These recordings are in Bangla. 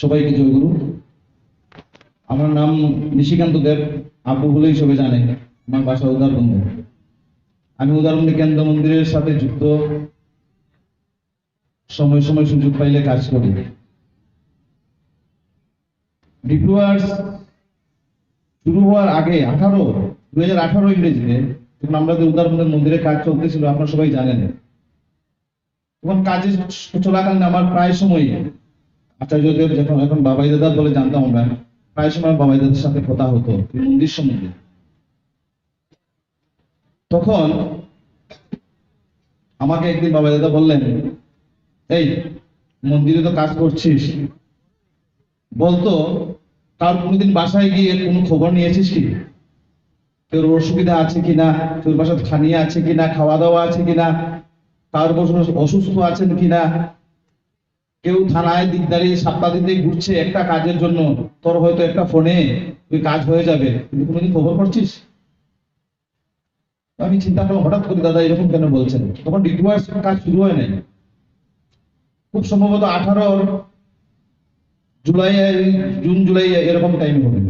সবাইকে জয়গুরু আমার নাম নিশিকান্ত দেব। আপু বলেই সবাই জানে, আমার বাসা উদারবন্ধ আমি উদারবন্ধ কেন্দ্র মন্দিরের সাথে যুক্ত। সময় সময় সুযোগ পাইলে কাজ করি। ডিপ্লোয়ার্স শুরু হওয়ার আগে আঠারো, দুই হাজার আঠারো ইংরেজিতে যখন আমাদের উদারবন্ধের মন্দিরে কাজ চলতেছিল, আপনারা সবাই জানেন। তখন কাজে চলাকালীন আমার প্রায় সময় আচার্যদেব যখন এখন বাবাই দাদা বলে জানতাম আমরা, প্রায় সময় বাবাই দাদার সাথে কথা হতো মন্দির সম্বন্ধে তখন আমাকে একদিন বাবাই দাদা বললেন, এই, মন্দিরে তো কাজ করছিস। বলতো তার কোনোদিন বাসায় গিয়ে কোনো খবর নিয়েছিস কি? তোর অসুবিধা আছে কিনা তোর বাসায় খানিয়ে আছে কিনা খাওয়া দাওয়া আছে কিনা কার বছর অসুস্থ আছেন কিনা কেউ থানায় দিকদারি সাপ্তাহ দিয়ে ঘুরছে একটা কাজের জন্য। তোর হয়তো একটা ফোনে তুই কাজ হয়ে যাবে। কিন্তু কোনোদিন খবর করছিস আমি চিন্তা করলাম, হঠাৎ করে দাদা এরকম কেন বলছেন? তখন ডিপ্লোয়ার্স কাজ শুরু হয় নাই। খুব সম্ভবত আঠারোর জুলাই জুন, জুলাই এরকম টাইম হবে।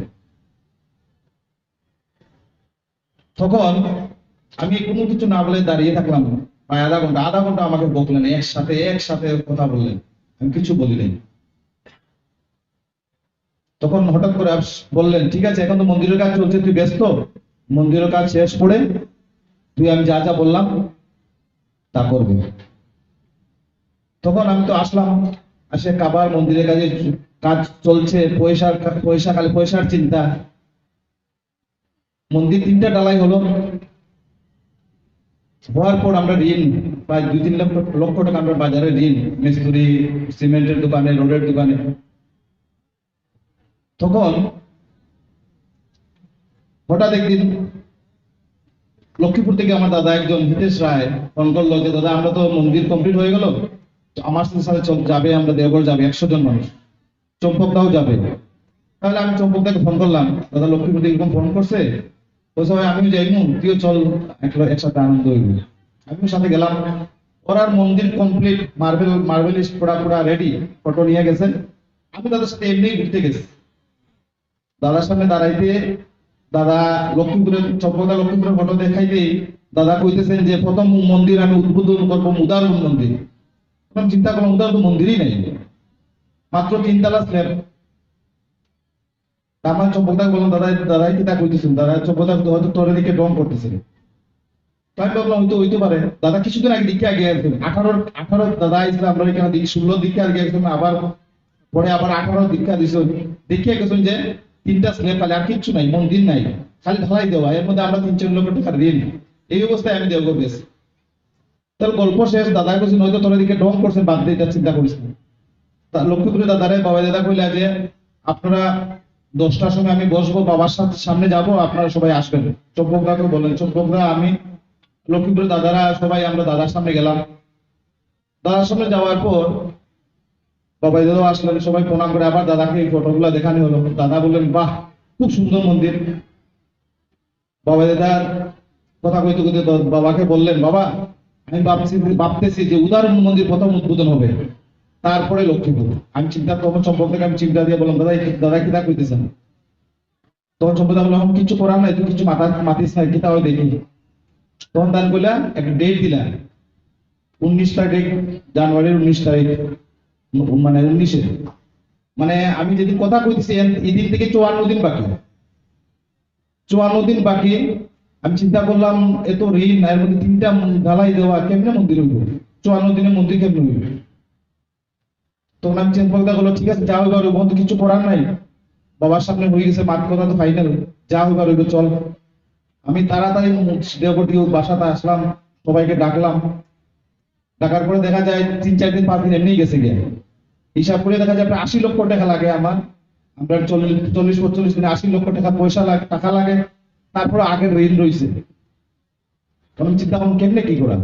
তখন আমি কোনো কিছু না বলে দাঁড়িয়ে থাকলাম। প্রায় আধা ঘণ্টা আধা ঘণ্টা আমাকে বকলেন, একসাথে একসাথে কথা বললেন। আমি কিছু বলি নাই। তখন হঠাৎ করে বললেন, ঠিক আছে, এখন তো মন্দিরের কাজ চলছে, তুই ব্যস্ত? মন্দিরের কাজ শেষ করে তুই আমি যা যা বললাম, তা করবি। তখন আমি তো আসলাম, আসে কাবার মন্দিরের কাজে কাজ চলছে, পয়সার পয়সা খালি পয়সার চিন্তা। মন্দির তিনটা ডালাই হলো। হওয়ার পর আমরা ঋণ প্রায় দুই তিন লক্ষ লক্ষ টাকা আমরা বাজারে ঋণ, মিস্ত্রি, সিমেন্টের দোকানে, রোডের দোকানে। তখন হঠাৎ একদিন লক্ষ্মীপুর থেকে আমার দাদা একজন হিতেশ রায় ফোন করল যে, দাদা, আমরা তো মন্দির কমপ্লিট হয়ে গেল। আমার সাথে চল- যাবে, আমরা দেওঘর যাবে, একশো জন মানুষ। চম্পকদাও যাবে। তাহলে আমি চম্পকদাকে ফোন করলাম, দাদা, লক্ষ্মীপুর থেকে এরকম ফোন করছে বলছে ভাই আমিও যাইমু তুইও চল একসাথে আনন্দ হইব। আমিও সাথে গেলাম। ওরার মন্দির কমপ্লিট মার্বেল মার্বেলিস্ট পুরা পুরা রেডি ফটো নিয়ে গেছে। আমি তাদের সাথে এমনি ঘুরতে গেছি। দাদার সামনে দাঁড়াইতে, দাদা লক্ষ্মীপুরের চম্পকদা লক্ষ্মীপুরের ফটো দেখাইতে, দাদা কইতেছেন যে, প্রথম মন্দির আমি উদ্বোধন করব উদাহরণ মন্দির। চিন্তা করলাম উদাহরণ তো মন্দিরই নাই। মাত্র তিনতলা স্ল্যাব আমার চম্পকদা বললাম দাদা দাদাই কি তা দাদা চম্পকদা হয়তো তোর দিকে ডং করতেছে। তো আমি ভাবলাম হয়তো হইতে পারে। দাদা কিছুদিন আগে দিকে আগে আসবেন আঠারো দাদা আমরা এখানে ষোলো দিকে আগে আবার পরে আবার আঠারো দীক্ষা দেখিয়ে গেছেন যে তিনটা আর কিচ্ছু নাই, মন্দির নাই, খালি ঢালাই দেওয়া। এর মধ্যে আমরা তিন চার টাকা এই অবস্থায় আমি তার গল্প শেষ, দাদা কইছেন হয়তো তোর দিকে ডং করছেন, বাদ দিয়ে চিন্তা করিস না। লক্ষ্মীপুরে দাদারে বাবা দাদা কইলা যে, আপনারা দশটার সময় আমি বসবো, বাবার সাথে সামনে যাব, আপনারা সবাই আসবেন। চম্পকদাকে বলেন চম্পকদা আমি লক্ষ্মীপুরে দাদারা সবাই আমরা দাদার সামনে গেলাম। দাদার সামনে যাওয়ার পর বাবাই দাদা আসলেন, সবাই প্রণাম করে আবার দাদাকে এই ফটোগুলো দেখানো হলো। দাদা বললেন, বাহ, খুব সুন্দর মন্দির। বাবাই দাদার কথা কইতে কইতে বাবাকে বললেন, বাবা, আমি ভাবছি, ভাবতেছি যে উদাহরণ মন্দির প্রথম উদ্বোধন হবে। তারপরে লক্ষ্মীপুর আমি চিন্তা, তখন সম্পর্কে আমি চিন্তা দিয়ে বললাম, দাদা দাদা কি তা কইতেছেন? তখন সম্পদা বললাম, "আমি কিছু করার নাই তুই কিছু মাথা মাতিস না কি তাও দেখি। তখন দান কইলা, একটা ডেট দিলা। উনিশ তারিখ, জানুয়ারির উনিশ তারিখ মানে উনিশে। মানে আমি যেদিন কথা কইতেছি এদিন থেকে চুয়ান্ন দিন বাকি। চুয়ান্ন দিন বাকি, আমি চিন্তা করলাম এত ঋণ, এর মধ্যে তিনটা ঢালাই দেওয়া কেমনে মন্দির হইব? চুয়ান্ন দিনে মন্দির কেমনে হইব? তখন আমি করল ঠিক আছে, যা হইবার হইব তো কিছু করার নাই। বাবার সামনে হয়ে গেছে মাঠ কথা তো ফাইনাল যা হইবার হইব চল। আমি তাড়াতাড়ি দেওঘর থেকে বাসাতে আসলাম, সবাইকে ডাকলাম। ডাকার পরে দেখা যায় তিন, চার দিন, পাঁচ দিন এমনি গেছে গিয়ে। হিসাব করে দেখা যায় আশি লক্ষ টাকা লাগে আমার। আমরা চল্লিশ চল্লিশ, পঁয়তাল্লিশ দিনে আশি লক্ষ টাকা পয়সা লাগে, টাকা লাগে। তারপরে আগের ঋণ রয়েছে তখন চিন্তা করলাম, কেমনে কি করা?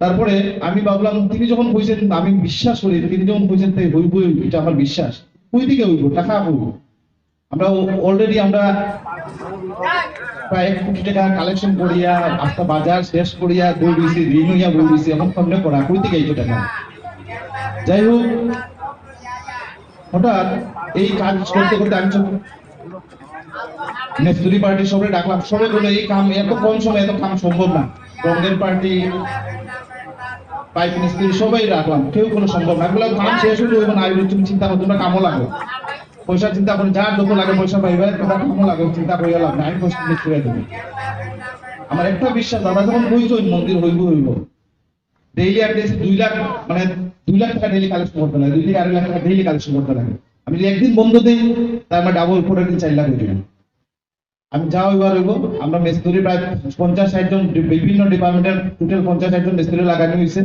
তারপরে আমি ভাবলাম, তিনি যখন কইছেন, আমি বিশ্বাস করি, তিনি যখন কইছেন, তাই হইব, এটা আমার বিশ্বাস। কই দিকে হইব? টাকা হইব? আমরা অলরেডি আমরা প্রায় এক কোটি টাকা কালেকশন করিয়া আস্তা বাজার শেষ করিয়া বই দিয়েছি ঋণ হইয়া বই দিয়েছি এখন সামনে করা কই থেকে এই টাকা? যাই হোক, হঠাৎ এই কাজ করতে করতে আমি সব পার্টি সবাই ডাকলাম, সবাই বলে এই কাম, এত কম সময় এত কাম সম্ভব না। রঙের পার্টি সবাই রাখলাম। কেউ কোনো সম্ভব না। কাম শেষ তুমি চিন্তা করো তোমরা কামও পয়সা চিন্তা করে, যার লাগে পয়সা পাইবে কামও চিন্তা করিয়া পয়সা আমার একটা বিশ্বাস দাদা যখন হইতো মন্দির হইব হইব। ডেইলি ডেইলি দুই লাখ মানে দুই লাখ টাকা ডেইলি কালেকশন করতে লাগে। দুই থেকে আড়াই লাখ টাকা ডেইলি কালেকশন করতে লাগে। আমি একদিন বন্ধ দিই তার মানে ডাবল পরের দিন চার লাখ হয়ে আমি যা হইবার হইব, আমরা মিস্ত্রি প্রায় পঞ্চাশ ষাট জন, বিভিন্ন ডিপার্টমেন্টের টোটাল পঞ্চাশ ষাট জন মিস্ত্রি লাগানো হয়েছে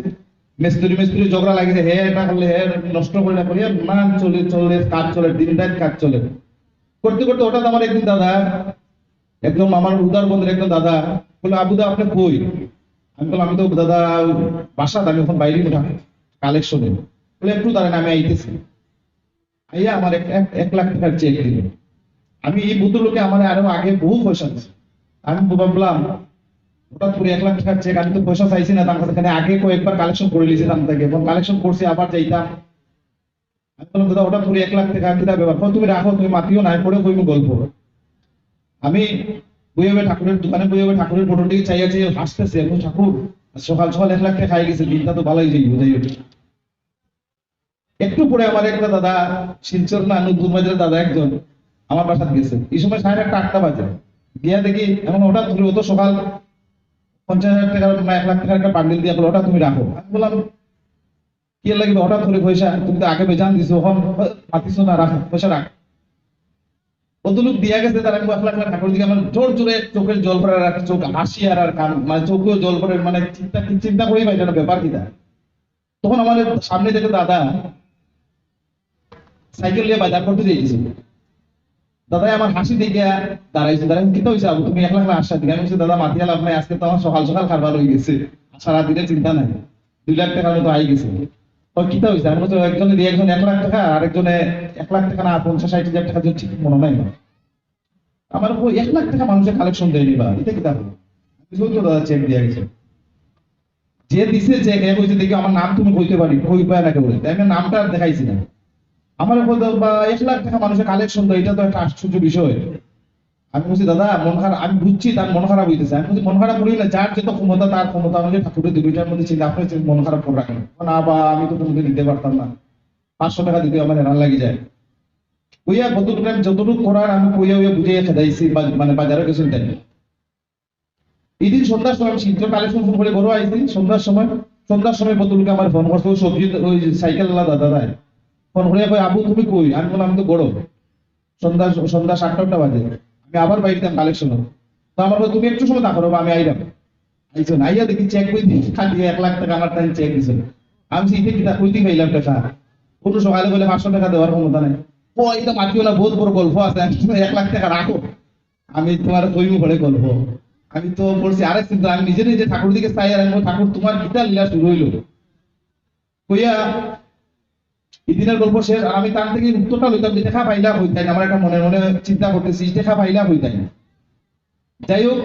মিস্ত্রি মিস্ত্রি ঝগড়া লাগিছে, হে এটা করলে হে নষ্ট করে না করিয়া মান চলে চলে, কাজ চলে দিন রাত কাজ চলে। করতে করতে হঠাৎ আমার একদিন দাদা একদম আমার উদার বন্ধুর একদম দাদা বলে আবুদা আপনি কই? আমি বললাম, আমি তো দাদা, বাসাত, আমি এখন বাইরে উঠা কালেকশনে বলে, একটু দাঁড়ান, আমি আইতেছি। আইয়া আমার এক লাখ টাকার চেক দিল। আমি এই ভদ্রলোকে আমার আরও আগে বহু পয়সা দিচ্ছে আমি ভাবলাম, হঠাৎ করে এক লাখ টাকার চেক আমি তো পয়সা চাইছি না, তার কাছে আগে কয়েকবার কালেকশন করে তার থেকে, এবং কালেকশন করছি, আবার যাইতাম তুমি আমি ঠাকুরের দোকানে ঠাকুরের ঠাকুর, সকাল এক লাখ খাই গেছে, দিনটা তো। একটু পরে আমার একটা দাদা, শিলচর না দাদা একজন আমার বাসাত গেছে। এই সময় সাড়ে একটা আটটা বাজে। গিয়া দেখি এমন হঠাৎ ধরে ও তো সকাল পঞ্চাশ হাজার টাকা এক লাখ টাকার একটা বান্ডিল দিয়ে বলে ওটা তুমি রাখো। আমি বললাম, কি লাগবে? হঠাৎ করে পয়সা, তুমি তো আগে বেজান দিছো। এখন মাতিছো না, রাখো, পয়সা রাখ। কতটুক দিয়া গেছে, তার এক লাখ ঠাকুর দিকে আমার জোর জোরে চোখের জল পড়ার আর চোখ হাসি আর আর কান মানে চোখেও জল পড়ে মানে চিন্তা চিন্তা করি ভাই এটা ব্যাপার কিনা তখন আমার সামনে দেখে দাদা সাইকেল নিয়ে বাজার করতে যাইছে দাদা, আমার হাসি দেখে দাঁড়াইছে দাঁড়াই কি হয়েছে আবু, তুমি এক লাখ আসা দিকে। আমি দাদা মাতিয়া লাভ নাই, আজকে তো আমার সকাল সকাল খাবার হয়ে গেছে। সারা দিনের চিন্তা নাই। দুই লাখ টাকার মতো আই গেছে। হয়েছে আমি একজনে দিয়ে একজন এক লাখ টাকা আর একজনে এক লাখ টাকা না, পঞ্চাশ, ষাট হাজার টাকা দিয়ে ঠিক মনে নাই। আমার ওই এক লাখ টাকা মানুষের কালেকশন দেয়নি বা, এটা দাদা চেক দিয়ে গেছে। যে দিছে চেক এ কইছে দেখি, আমার নাম তুমি কইতে পারি কই পায় না কেউ আমি নামটা দেখাইছি না। আমার বলতে বা এক লাখ টাকা মানুষের কালেকশন দেয় এটা তো একটা আশ্চর্য বিষয়। আমি বলছি, দাদা, মন খারাপ আমি বুঝছি, তার মন খারাপ হইতেছে। আমি বলছি, মন খারাপ করি না, যার যত ক্ষমতা, তার ক্ষমতা অনুযায়ী ঠাকুরের দুইটার মধ্যে চিন্তা আপনি চিন্তা, মন খারাপ করে রাখেন। না বা আমি তো তোমাকে দিতে পারতাম না। পাঁচশো টাকা দিতে আমার হেরান লাগি যায়। কইয়া কতটুকু আমি যতটুকু করার, আমি কইয়া উইয়া বুঝিয়ে খেদাইছি মানে বাজারে গেছেন তাই এদিন সন্ধ্যার সময় আমি শিল্প কালেকশন করে বড় আইছি। সন্ধ্যার সময় সন্ধ্যার সময় বদলুকে আমার ফোন করছে সবজি ওই সাইকেল দাদা দাদা ফোন করে কই আবু তুমি কই? আমি বললাম আমি তো গড় সন্ধ্যা সন্ধ্যা সাতটা বাজে। আমি আবার বাইরে কালেকশন তো আমার বলে, তুমি একটু সময় দেখো আমি আইরাম আইছো না আইয়া দেখি চেক দিই খালি এক লাখ টাকা আমার টাইম চেক দিছিল আমি সেই কিতা কইতে খাইলাম টাকা কোনো সকালে বলে পাঁচশো টাকা দেওয়ার ক্ষমতা নাই। ও এটা মাতিও না বহুত বড় গল্প আছে আমি এক লাখ টাকা রাখো। আমি তোমার কইমু পড়ে গল্প। আমি তো বলছি আরে চিন্তা আমি নিজে নিজে ঠাকুর দিকে চাই আর ঠাকুর তোমার গীতা লীলা শুরু হইল। কইয়া এদিনের গল্প শেষ, আর আমি তার থেকে উত্তরটা লইতাম যে দেখা পাইলা আমার একটা মনে মনে চিন্তা করতেছি দেখা পাইলা যাই হোক,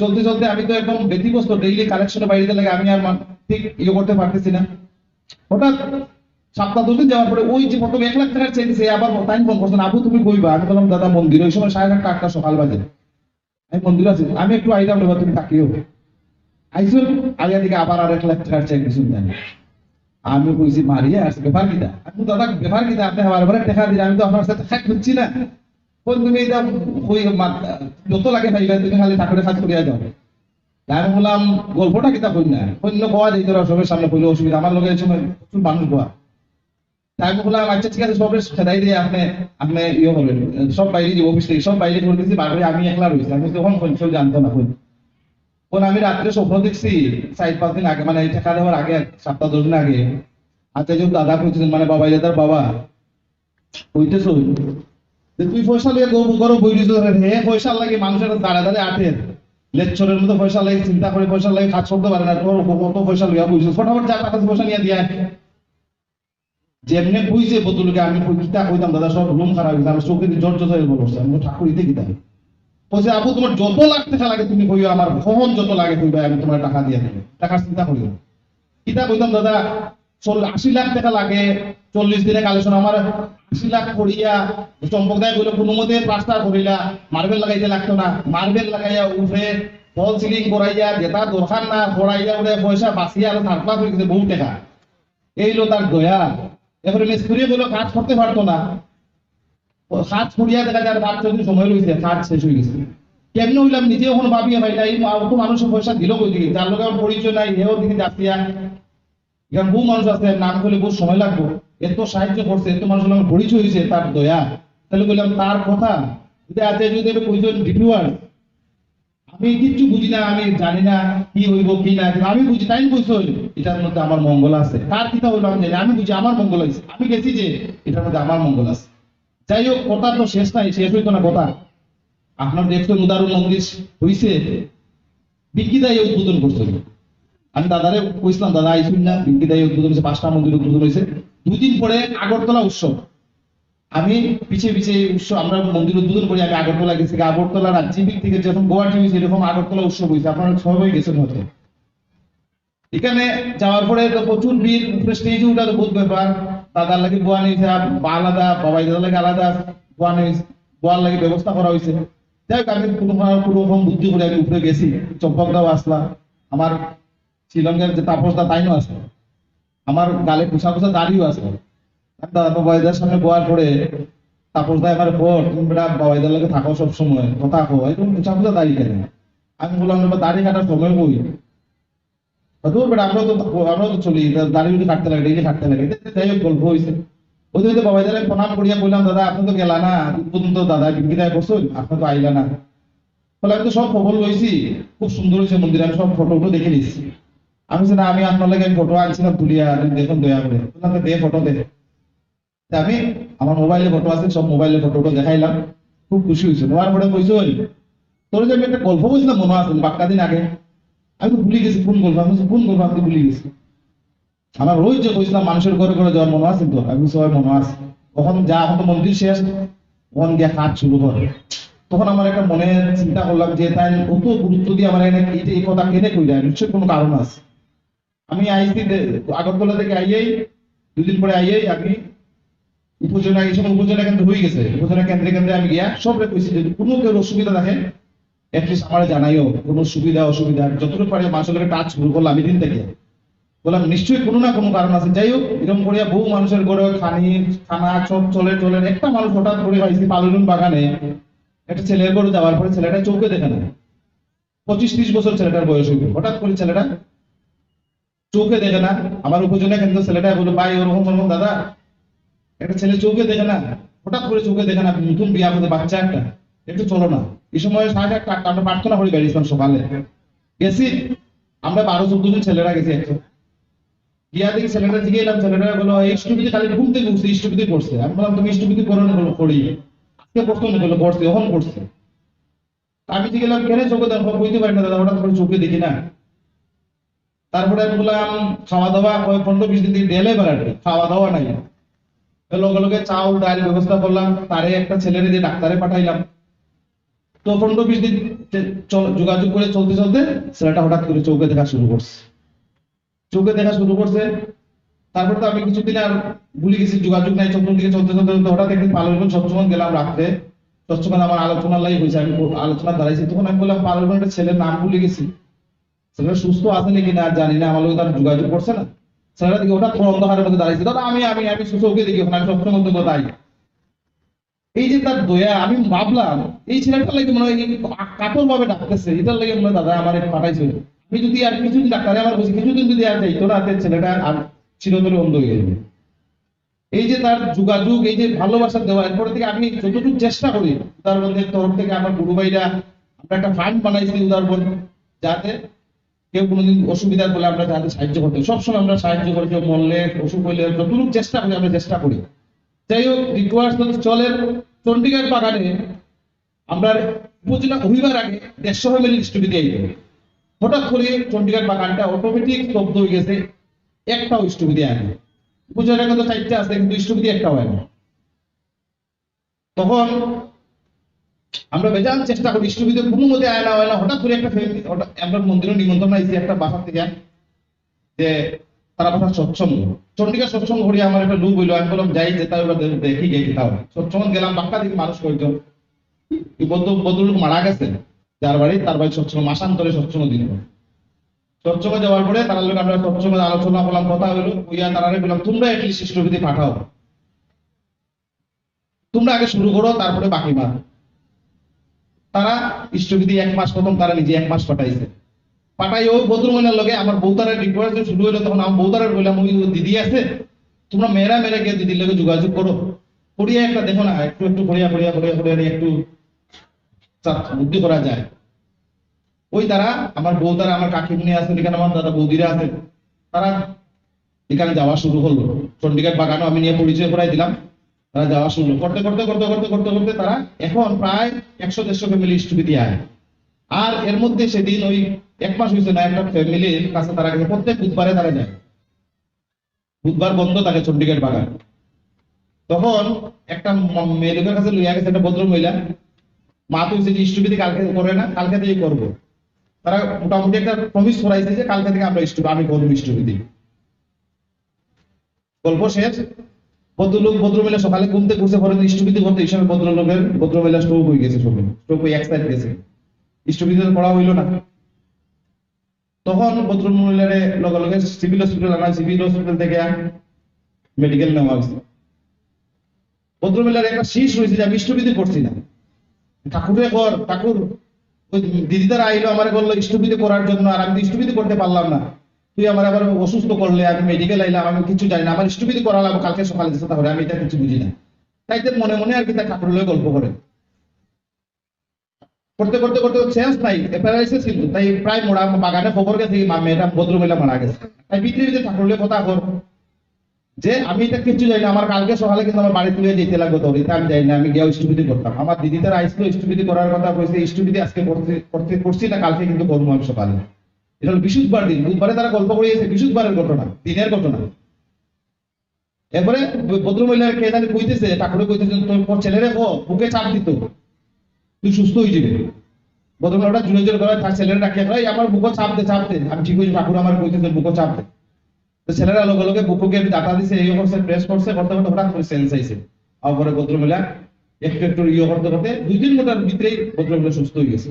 চলতে চলতে আমি তো একদম ব্যতিগ্রস্ত ডেইলি কালেকশনে বাইরে লাগে আমি আর ঠিক ইয়ে করতে পারতেছি না। হঠাৎ সপ্তাহ দশ দিন যাওয়ার পরে ওই যে এক লাখ টাকার আবার তাই ফোন করছেন আবু, তুমি কইবা? আমি বললাম, দাদা, মন্দির, ওই সময় সাড়ে আটটা আটটা, সকাল বাজে। আমি, মন্দির আছি। আমি একটু আইলাম, এবার তুমি তাকিও আইসুন আগে দিকে আবার আর এক লাখ টাকার চেক দিছুন তাই আমি কইছি মারিয়া আছে ব্যাপার কিটা আমি দাদা, ব্যাপার কিটা আপনি আমার এবারে দেখা দিলে আমি তো আপনার সাথে খাট খুঁজছি না। কোন তুমি এটা কই যত লাগে পাইবে তুমি খালি ঠাকুরের কাজ করিয়া তাই আমি বললাম, গল্পটা কিতা কই না অন্য কোয়া দিতে সবের সামনে কইলে অসুবিধা, আমার লোকের সময় প্রচুর মানুষ কোয়া। তাই আমি বললাম আচ্ছা ঠিক আছে সবের খেদাই দিয়ে আপনি আপনি ইয়ে করবেন, সব বাইরে অফিস থেকে সব বাইরে করে দিয়েছি বাড়ি আমি একলা রয়েছি। আমি তখন জানতো না কোন কোন আমি রাত্রে স্বপ্ন দেখছি, চার পাঁচ দিন আগে মানে এই টাকা দেওয়ার আগে সপ্তাহ, দশ দিন আগে। আচ্ছা যখন দাদা কইতেছেন মানে বাবা দাদার বাবা। কইতেছ তুই পয়সা লিয়ে গো করো বই হে পয়সা লাগে মানুষের দাঁড়া দাঁড়ে আঠের লেকচারের মতো পয়সা লাগে, চিন্তা করে পয়সা লাগে কাজ করতে পারে না তোর কত পয়সা লইয়া বইছিস ফটাফট যা টাকা পয়সা নিয়ে দিয়া যেমনি বুঝছে বদলকে আমি কিতা কইতাম, দাদা, সব রুম খারাপ হয়েছে আমার চোখে জল হয়ে বলছে আমি ঠাকুর ইতে কিতা বলছে, আপু, তোমার যত টাকা লাগে তুমি কইও আমার কখন যত লাগে কইবা আমি তোমার টাকা দিয়ে দেবো। টাকার চিন্তা করিও। কিতা কইতাম দাদা আশি লাখ টাকা লাগে, চল্লিশ দিনে কালেকশন, আমার আশি লাখ করিয়া চম্পক দেয় বলে কোনো মতে প্লাস্টার করিলা, মার্বেল লাগাইতে লাগতো না। মার্বেল লাগাইয়া উঠে ফল সিলিং করাইয়া যেটা দরকার না করাইয়া উঠে পয়সা বাঁচিয়া আর সারপ্লাস হয়ে গেছে বহু টাকা। এই হলো তার দয়া। এবারে মিস্ত্রি গুলো কাজ করতে পারতো না। দেখা যায় সময় রয়েছে শেষ হয়ে গেছে। কেমনে হইলাম ভাই অত মানুষের পয়সা দিল কই দিকে? যার লোক পরিচয় নাই দিকে এখানে বহু মানুষ আছে, নাম করলে বহু সময় এত সাহায্য করছে, এত আমার পরিচয় হয়েছে, তার দয়া। তাহলে বললাম তার কথা যদি আছে, যদি আমি কইজন রিভিউয়ার, আমি কিচ্ছু বুঝি না, আমি জানি না কি হইব, কি না আমি বুঝি, তাই বুঝছ এটার মধ্যে আমার মঙ্গল আছে। কার কিতা হইল আমি জানি, আমি বুঝি, আমার মঙ্গল আছে। আমি গেছি যে, এটার মধ্যে আমার মঙ্গল আছে। যাই হোক কথা তো শেষ নাই, শেষ হইতো না কথা আপনার দেখছেন উদাহরণ মন্দির হইছে বিজ্ঞিদাই উদ্বোধন করছিল আমি দাদারে কইছিলাম, দাদা আইসুন না। বিজ্ঞিদাই উদ্বোধন হয়েছে পাঁচটা মন্দির উদ্বোধন হয়েছে দুদিন পরে আগরতলা উৎসব। আমি পিছিয়ে পিছিয়ে উৎসব, আমরা মন্দির উদ্বোধন করি, আমি আগরতলা গেছি। আগরতলা রাজ্যিক থেকে যখন গুয়াহাটি হয়েছে এরকম আগরতলা উৎসব হয়েছে আপনারা সবাই গেছেন হতে এখানে যাওয়ার পরে তো প্রচুর ভিড়, স্টেজে উঠা তো বহুত ব্যাপার। দাদার লাগে বোয়া নিয়েছে আলাদা বাবাই দাদার লাগে আলাদা বোয়া নিয়েছে বোয়ার লাগে ব্যবস্থা করা হয়েছে যাই হোক, আমি কোনো কোনো বুদ্ধি করে আমি উপরে গেছি, চম্পকদাও আসলাম আমার শ্রীলঙ্কার যে তাপসদা তাইনও আসলো আমার গালে পোষা পোষা দাড়িও আসলো বাবাইদার সামনে বোয়ার পরে তাপস দা এবার পর তুমি বেটা বাবাইদার লাগে থাকো সব সময় কথা কো এরকম পোষা পোষা দাড়ি কেন? আমি বললাম এবার দাড়ি কাটার সময় কই? দূর বেটা আমরাও তো আমরাও তো চলি দাড়ি উঠে কাটতে লাগে ডেইলি কাটতে লাগে। যাই হোক গল্প হয়েছে ওই তো বাবাইদারে প্রণাম করিয়া বললাম দাদা আপনি তো গেলা না উদ্বোধন তো দাদা বিক্রিদায় করছেন আপনি তো আইলা না। বলে আমি তো সব খবর লইছি খুব সুন্দর হয়েছে মন্দির আমি সব ফটো ফটো দেখে নিচ্ছি আমি না আমি আপনার লাগে ফটো আনছিলাম তুলিয়া দেখুন দয়া করে। বললাম, দে ফটো দে। আমি আমার মোবাইলে ফটো আছে সব মোবাইলে ফটো ফটো দেখাইলাম। খুব খুশি হয়েছে নেওয়ার পরে কইছে তোর যে আমি একটা গল্প বলছিলাম মনে আছে বাক্কা দিন আগে? আমি তো ভুলে গেছি কোন গল্প আমি কোন গল্প আমি ভুলে গেছি। আমার রোজ যে কইছিলাম, মানুষের ঘরে ঘরে যাওয়ার মনে আছে তো, আমি সবাই মনে আছে। তখন যা এখন তো মন্দির শেষ, তখন গিয়ে কাজ শুরু করে তখন আমার একটা মনে চিন্তা করলাম যে, তাই অত গুরুত্ব দিয়ে আমার এখানে এই যে এই কথা কেনে কই যায় নিশ্চয়ই কোনো কারণ আছে। আমি আইসি আগরতলা থেকে আইয়েই, দুদিন পরে আইয়েই আমি উপজেলা, এই সময় উপজেলা কেন্দ্র হয়ে গেছে। উপজেলা কেন্দ্রে কেন্দ্রে আমি গিয়া সব কইছি যদি কোনো কেউ অসুবিধা থাকে অ্যাটলিস্ট আমার জানাইও, কোনো সুবিধা, অসুবিধা, যতটুকু পারে মানুষের শুরু করলাম আমি দিন থেকে। বললাম, নিশ্চয়ই কোনো না কোনো কারণ আছে। যাই হোক, এরকম করিয়া বহু মানুষের ঘরে খানি, খানা, সব চলে চলে একটা মানুষ হঠাৎ করে পাইছি পালুন বাগানে। একটা ছেলের ঘরে যাওয়ার পরে ছেলেটা চৌকে দেখে না। পঁচিশ ত্রিশ বছর ছেলেটার বয়স হইবে হঠাৎ করে ছেলেটা চৌকে দেখে না। আমার উপজনে কিন্তু ছেলেটা বলে ভাই, ওরকম ওরকম দাদা। একটা ছেলে চৌকে দেখে না। হঠাৎ করে চৌকে দেখে না, নতুন বিয়া মধ্যে বাচ্চা একটা। একটু চলো না। এই সময় আমরা প্রার্থনা করি বেরিয়েছিলাম সকালে গেছি। আমরা বারো, চোদ্দ জন ছেলেরা গেছি একটু গিয়া দেখি ছেলেটা দিকে এলাম ছেলেটা বলো খালি ঘুম থেকে উঠছে পড়ছে। আমি বললাম, তুমি করো আজকে পড়তো না বলো পড়ছে পড়ছে। আমি দিকে গেলাম কেন চোখে দেখো? বুঝতে পারি না দাদা, হঠাৎ করে চোখে দেখি না। তারপরে আমি বললাম খাওয়া দাওয়া কয়েক পনেরো, বিশ দিন ডেলে বেড়াতে খাওয়া দাওয়া নাই লগে লগে চাউল, ডাল ব্যবস্থা করলাম, তারে একটা ছেলেরে যে ডাক্তারে পাঠাইলাম। তো পনেরো বিশ দিন যোগাযোগ করে চলতে চলতে ছেলেটা হঠাৎ করে চৌকে দেখা শুরু করছে। চোখে দেখা শুরু করছে, তারপর তো আমি কিছুদিন আর ভুলে গেছি, যোগাযোগ নাই, চোখ দিকে চলতে চলতে হঠাৎ একদিন পালন সবসময় গেলাম রাত্রে। তৎক্ষণাৎ আমার আলোচনার লাই হয়েছে, আমি আলোচনা দাঁড়াইছি। তখন আমি বললাম পালন ছেলের নাম ভুলে গেছি। ছেলেটা সুস্থ আছে নাকি না, জানি না, আমার তার যোগাযোগ করছে না। ছেলেটা দিকে হঠাৎ অন্ধকারের মধ্যে দাঁড়াইছে। দাদা আমি আমি আমি সুচৌকে দেখি ওখানে আমি সবসময় মধ্যে দাঁড়াই এই যে তার দয়া, আমি ভাবলাম, এই ছেলেটা লাগে মনে হয় কাতর ভাবে ডাকতেছে। এটার লাগে মনে দাদা আমার পাঠাইছে। আমি যদি আর কিছুদিন ডাক্তারে আমার বলছি কিছুদিন যদি আর যাইতো না ছেলেটা আর চিরতরে অন্ধ হয়ে যাবে। এই যে তার যোগাযোগ, এই যে ভালোবাসা দেওয়া, এরপর থেকে আমি যতটুকু চেষ্টা করি উদারবন্ধের তরফ থেকে আমার গুরু ভাইরা, আমরা একটা ফান্ড বানাইছি উদারবন্ধ যাতে কেউ কোনোদিন অসুবিধা বলে আমরা যাতে সাহায্য করতে সবসময় আমরা সাহায্য করি, কেউ মরলে, অসুখ হইলে যতটুকু চেষ্টা করি, আমরা চেষ্টা করি। যাই হোক রিকোয়ার্স চলের চণ্ডীগড় বাগানে আমরা উপজেলা হইবার আগে দেড়শো ফ্যামিলি স্টুডিও দিয়ে হঠাৎ করে চণ্ডীগড় বাগানটা অটোমেটিক স্তব্ধ হয়ে গেছে, একটাও স্টুপি দিয়ে আনে উপজেলা কিন্তু চারটে আছে, কিন্তু দিয়ে একটাও না। তখন আমরা বেজান চেষ্টা করি স্টুপিতে কোনো মতে আয় না হয় না। হঠাৎ করে একটা ফ্যামিলি আমরা মন্দিরে নিমন্ত্রণ আইছি একটা বাসা থেকে, যে তারা কথা সৎসঙ্গ চন্ডিকা সৎসঙ্গ করি আমার একটা লুক হইল। আমি বললাম, যাই যেতে হবে দেখি যাই তাও। সৎসঙ্গ গেলাম, বাক্কা দিকে মানুষ এই বদ্ধ ভদ্রলোক মারা গেছে? যার বাড়ি, তার বাড়ি সৎসঙ্গ মাসান্তরে সৎসঙ্গ দিন সৎসঙ্গ যাওয়ার পরে তারা লোক, আমরা সৎসঙ্গে আলোচনা করলাম, কথা হইল। হইয়া তারা বললাম, তোমরা একটি শিষ্টবিধি পাঠাও। তোমরা আগে শুরু করো, তারপরে বাকি মা তারা ইষ্টবিধি এক মাস প্রথম, তারা নিজে এক মাস পাঠাইছে। পাঠাই ওই বদর মহিনার লগে আমার বৌতারের ডিপ্রেশন শুরু হইল, তখন আমার বৌতারের বললাম ওই দিদি আছে, তোমরা মেয়েরা মেয়েরা গিয়ে দিদির লগে যোগাযোগ করো। করিয়া একটা দেখো না একটু একটু করিয়া করিয়া করিয়া নিয়ে একটু বুদ্ধি করা যায়। ওই তারা, আমার বৌতারা আমার কাকিমুনি আছে, এখানে আমার দাদা বৌদিরা আছে, তারা এখানে যাওয়া শুরু হলো চন্ডিগড় বাগানও আমি নিয়ে পরিচয় করাই দিলাম, তারা যাওয়া শুরু করতে করতে করতে করতে করতে করতে তারা এখন প্রায় একশো দেড়শো ফ্যামিলি স্টুপি দিয়ে আয়। আর এর মধ্যে সেদিন ওই এক মাস হয়েছে না, একটা ফ্যামিলির কাছে তারা গেছে, প্রত্যেক বুধবারে তারা যায় বুধবার বন্ধ থাকে চন্ডিগড় বাগান। তখন একটা ম- মেয়ে লোকের কাছে লইয়া গেছে, একটা ভদ্র মহিলা। মা তো যে ইষ্টবিধি কালকে করে না, কালকে থেকে করব। তারা মোটামুটি একটা প্রমিস করাইছে যে, কালকে থেকে আমরা ইষ্ট আমি করব ইষ্টবিধি গল্প শেষ। ভদ্রলোক ভদ্রমহিলা সকালে ঘুমতে ঘুরছে পরে ইষ্টবিধি করতে হিসাবে ভদ্রলোকের ভদ্রমহিলা স্ট্রোক হয়ে গেছে সবে স্ট্রোক হয়ে এক সাইড গেছে। ইষ্টবিধি তো পড়া হইল না। তখন ভদ্রমহিলারে লগে লগে সিভিল হসপিটাল আনা সিভিল হসপিটাল থেকে মেডিকেল নেওয়া হয়েছে ভদ্রমহিলার একটা শীষ হয়েছে যে আমি ইষ্টবিধি করছি না। ঠাকুরে কর, ঠাকুর দিদি তারা আইলো, আমার বলল ইষ্টবিধি করার জন্য আর আমি তো করতে পারলাম না। তুই আমার আবার অসুস্থ করলে, আমি মেডিকেল আইলাম, আমি কিছু জানি না। আমার ইষ্টবিধি করালাম, কালকে সকালে দিচ্ছে তাহলে, আমি এটা কিছু বুঝি না। তাই মনে মনে আর কি তার ঠাকুর গল্প করে। করতে করতে করতে সেন্স নাই প্যারালাইসিস কিন্তু তাই প্রায় মোড়া বাগানে খবর গেছে মা মেয়েটা ভদ্রমহিলা মারা গেছে। তাই ভিতরে ভিতরে ঠাকুর লয়ে কথা কর যে আমি এটা কিছু জানি না আমার কালকে সকালে কিন্তু আমার বাড়ি তুলে যেতে লাগবে তো আমি জানি না, আমি গিয়ে ইষ্টবিধি করতাম আমার দিদি তারা আইসলো ইষ্টবিধি করার কথা কইছে ইষ্টবিধি আজকে করতে করছি না, কালকে কিন্তু করব আমি সকালে। এটা হলো বিশুদ্ধবার দিন। বুধবারে তারা গল্প করিয়েছে বিশুদ্ধবারের ঘটনা, দিনের ঘটনা। এরপরে ভদ্রমহিলার কে জানি কইতেছে ঠাকুরে কইতেছে তোর ছেলেরে বুকে চাপ দিত তুই সুস্থ হয়ে যাবে। ভদ্রমহিলাটা জুড়ে জোরে তার ছেলেরা আমার বুকো আমি ঠিক হয়েছি ঠাকুর আমার বুকো তো ছেলেরা বুকুকে দিছে এই করছে প্রেস করছে হঠাৎ করে সেন্স আইছে। একটু একটু ইয়ে করতে করতে দুই তিন ঘণ্টার ভিতরেই সুস্থ হয়ে গেছে।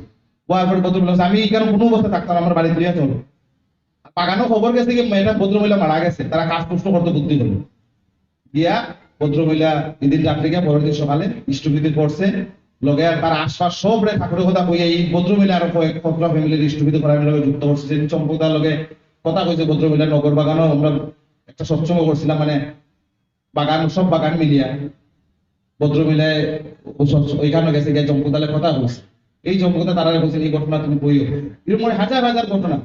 হওয়ার পরে ভদ্রমহিলা বলছে, আমি কোনো অবস্থা থাকতাম আমার বাড়ি তুলিয়া চলো। বাগানো খবর গেছে কি মেয়েটা ভদ্রমহিলা মারা গেছে তারা কাজ প্রশ্ন করতে বুদ্ধি হলো। দিয়া ভদ্রমহিলা এদিন রাত্রে গিয়া পরের দিন সকালে ইষ্টবিধি করছে লগে তার আশপাশ সব রে ঠাকুরের কথা কই এই ভদ্রমহিলা আরও কয়েক কতটা ফ্যামিলির ইষ্টবিধি করার যুক্ত করছে। সেদিন চম্পকদার লগে কথা কইছে ভদ্রমহিলা নগর বাগানও, আমরা একটা সৎসঙ্গ করছিলাম মানে বাগান, সব বাগান মিলিয়া। ভদ্রমহিলায় ওইখানে গেছে গিয়ে চম্পকদালের কথা বলছে এই চম্পকদা তারা বলছে, এই ঘটনা তুমি কইও। এরকম মানে হাজার হাজার ঘটনা।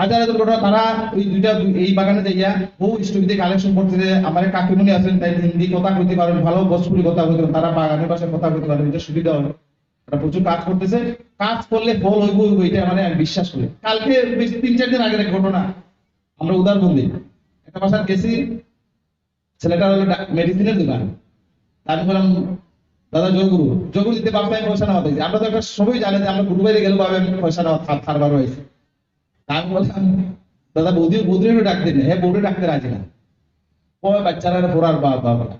হাজার হাজার ঘটনা তারা ওই দুইটা এই বাগানে যাইয়া বহু স্টুডিতে কালেকশন করতেছে। আমার এক কাকিমণি আছেন, তাই হিন্দি কথা কইতে পারেন, ভালো ভোজপুরি কথা কইতে পারেন, তারা বাগানের ভাষায় কথা কইতে পারেন, এটা সুবিধা হবে। তারা প্রচুর কাজ করতেছে। কাজ করলে ফল হইব হইব, এটা মানে বিশ্বাস করি। কালকে তিন, চার দিন আগের ঘটনা। আমরা উদারবন্দি। একটা বাসার গেছি, ছেলেটা হলো মেডিসিনের দোকান। আমি বললাম দাদা জয়গুরু জয়গুরু দিতে বাপসায় পয়সা নেওয়া আমরা তো একটা সবাই জানে যে আমরা গুরু বাইরে গেলে আমি পয়সা নেওয়া থারবার হয়েছে। আমি বললাম, দাদা বৌদি বৌদিরও ডাকতে না হ্যাঁ বৌদি ডাকতে রাজি না। ও বাচ্চারা পড়ার বা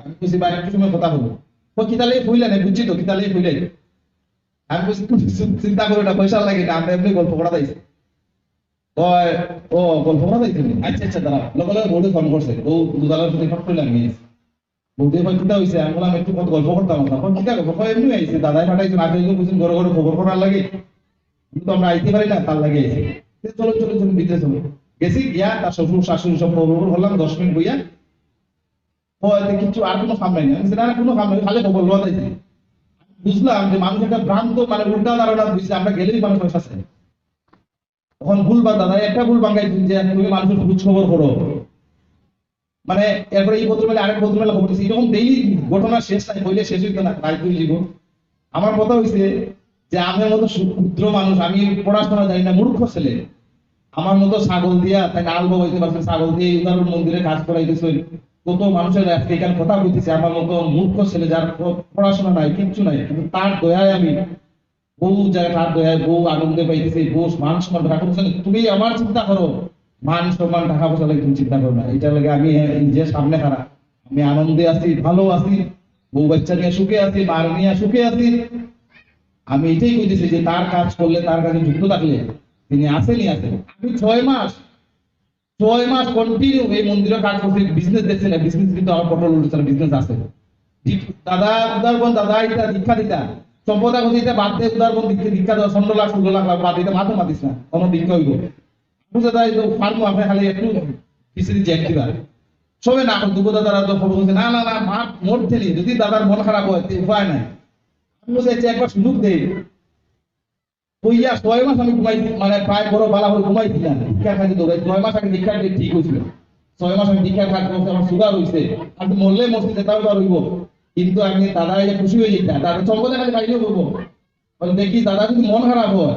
আমি বুঝি বাইরে একটু সময় কথা বলব ও কিতালে ফুইলে না, বুঝছি তো কিতালে ফুইলে আমি বুঝি চিন্তা করো না, পয়সা লাগে না, আমরা এমনি গল্প করা দিয়েছি ও, গল্প করা দিয়েছি আচ্ছা আচ্ছা দাঁড়া লগে লগে বৌদি ফোন করছে। ও দুদালার সাথে ফট করে লাগিয়ে বৌদি ভাই কিতা হইছে? আমি বললাম, একটু কত গল্প করতাম না এখন কিতা গল্প? কয়, এমনি আইছে, দাদাই পাঠাইছে না বুঝুন ঘরে ঘরে খবর করার লাগে। কিন্তু আমরা আইতে পারি না, তার লাগে আইছে। চলো চলো চলো ভিতরে চলো গেছি গিয়া তার শ্বশুর, শাশুড়ি সব খবর খবর হলাম, দশ মিনিট বইয়া। এতে কিছু, আর কোনো কোনো খালি খবর বুঝলাম যে মানুষ একটা ভ্রান্ত মানে উল্টা ধারণা বুঝছে, আমরা গেলেই মানুষ পয়সা চাই তখন ভুল বা দাদা, একটা ভুল বাঙ্গাইছি যে তুমি মানুষের খবর করো। মানে এরপরে এই ভদ্রমেলা আরেক ভদ্রমেলা খবর দিচ্ছে এরকম ডেইলি ঘটনা শেষ নাই, হইলে শেষ হইতো না তাই জীবন আমার কথা হইছে যে আমার মতো ক্ষুদ্র মানুষ, আমি পড়াশোনা জানি না, মূর্খ ছেলে। আমার মতো ছাগল দিয়া তাই আল হইতে পারছে ছাগল দিয়ে উদাহরণ মন্দিরে কাজ করাইতেছে। কত মানুষের আজকে এখানে কথা বলতেছে আমার মতো মূর্খ ছেলে যার পড়াশোনা নাই, কিচ্ছু নাই। কিন্তু তার দয়ায় আমি বহু জায়গায়, তার দয়ায় বহু আনন্দে পাইতেছি, বহু মান সম্মান রাখা তুমি আমার চিন্তা করো, মান সম্মান টাকা পয়সা লাগে তুমি চিন্তা করো না। এটা লাগে আমি নিজের সামনে খারাপ আমি আনন্দে আছি, ভালো আছি, বউ বাচ্চা নিয়ে সুখে আছি মার নিয়ে সুখে আছি। আমি এটাই কইতেছি যে তার কাজ করলে তার কাছে যুক্ত থাকলে তিনি আসেনই আসেন। আমি ছয় মাস ছয় মাস কন্টিনিউ এই মন্দিরে কাজ করছি বিজনেস দেখছি না বিজনেস কিন্তু আমার পটল উঠছে না বিজনেস আছে দাদা, উদারবন দাদা এটা দীক্ষা দিতা। সম্পদা এটা বাদ দিয়ে উদারবন দীক্ষা দেওয়া লাখ ষোলো লাখ বাদ দিতে মাথা মাতিস না, কোনো দীক্ষা হইব। বুঝে দাদা, এই ফার্ম আপনি খালি একটু ফিসিলি জ্যাক দিবা। সবে না দাদারা তো খবর না না না মাঠ থেলি যদি দাদার মন খারাপ হয়, তো উপায় নাই। মানে কিন্তু আমি দাদা খুশি হয়ে যেতাম দেখি, দাদা যদি মন খারাপ হয়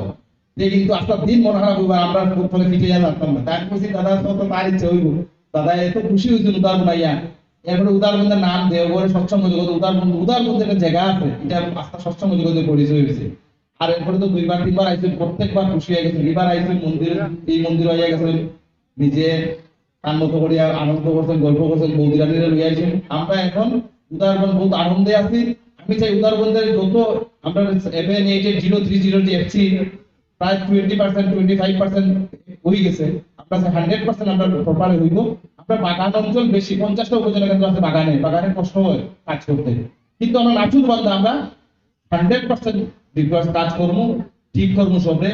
যে কিন্তু আস্তে দিন মন খারাপ হইব আর আমরা প্রথমে ফিটে যা লাগতাম না। তাই বলছি, দাদা তো তার ইচ্ছে হইব। দাদা এত খুশি হয়েছিল বানাইয়া এরপরে উদারবন্ধের নাম দেওঘরে সৎসঙ্গ জগৎ উদারবন্ধ উদারবন্ধের একটা জায়গা আছে। এটা আস্থা সৎসঙ্গ জগতের পরিচয় হয়েছে। আর এরপরে তো দুইবার, তিনবার আইসেন প্রত্যেকবার খুশি হয়ে গেছে। এবার আইসেন মন্দির, এই মন্দির হয়ে গেছেন নিজে আনন্দ করিয়া আনন্দ করছেন, গল্প করছেন বৌদিরানিরা লইয়া আইছেন আমরা এখন উদারবন বহুত আনন্দে আছি। আমি চাই উদারবন্ধের যত আমরা eight eight zero three zero যে এফসি প্রায় twenty percent twenty five percent হয়ে গেছে। আমরা হান্ড্রেড পার্সেন্ট আমরা প্রপারে হইব আমরা বাগান অঞ্চল বেশি উপজেলা কেন্দ্র আছে বাগানে বাগানে কষ্ট হয় কাজ করতে। কিন্তু আমরা আমরা কাজ ঠিক করব সবে,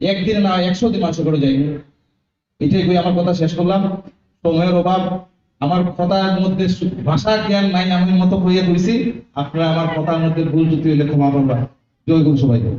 একদিন না একশো দিন মাংস করে যাইব। এটাই কই আমার কথা শেষ করলাম। সময়ের অভাব, আমার কথার মধ্যে ভাষা জ্ঞান নাই, আমি মতো কইয়া কইছি, আপনারা আমার কথার মধ্যে ভুল ত্রুটি হইলে ক্ষমা করবা জয় গুরু সবাইকে।